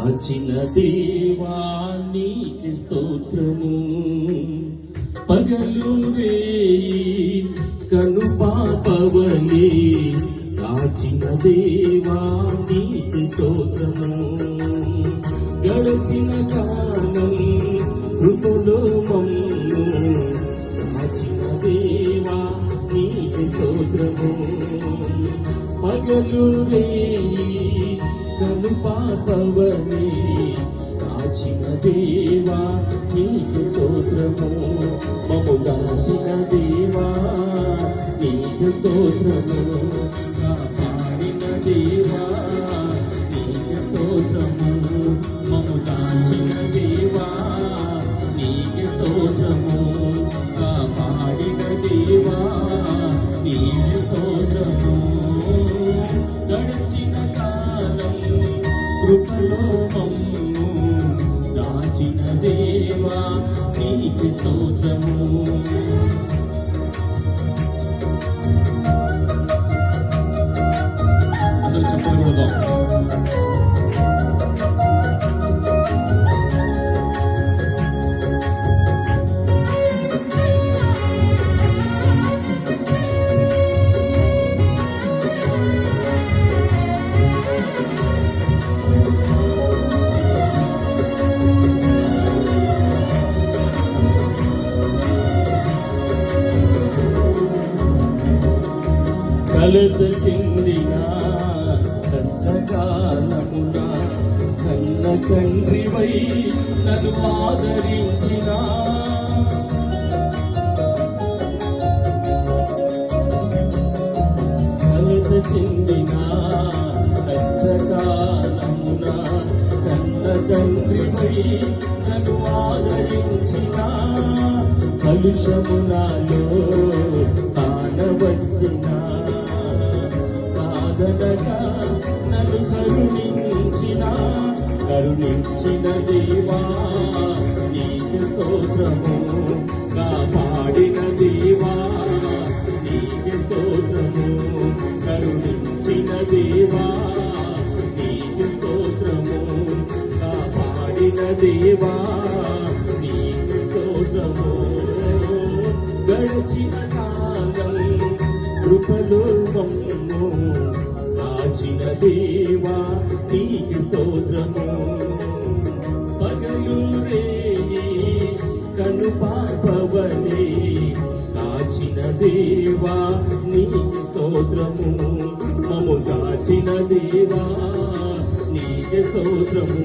కాచిన దేవా స్తోత్రము. పగలు వేయి కను పాపవలే కాచిన దేవా స్తోత్రము. గడచిన కాలం కృపలో మమ్ము కాచిన దేవా నీకి స్తోత్రము. పగలు వేయి కను పాపవని కాచిన దేవా నీకు స్తోత్రము. మము దాచిన దేవా నీకు స్తోత్రము. కాపాడిన దేవా కృపలో దాచిన దేవా నీకు స్తోత్రము. కలుత చెందిన కష్టకాలమున కన్న తండ్రివై నన్ను ఆదరించిన. కలుత చెందిన కష్టకాలమున కన్న తండ్రివై నన్ను ఆదరించిన. కలుషమునాలో కరుణించిన దేవా నీకు స్తోత్రము కాపాడిన దేవా నీకు స్తోత్రము కరుణించిన దేవా నీకు స్తోత్రము కాపాడిన దేవా నీకు స్తోత్రము గడిచిన కాలం కృపలో మమ్ము కాచిన దేవా నీకు స్తోత్రము కాచిన దేవా నీ స్తోత్రము. మము కాచిన దేవా నీ స్తోత్రము.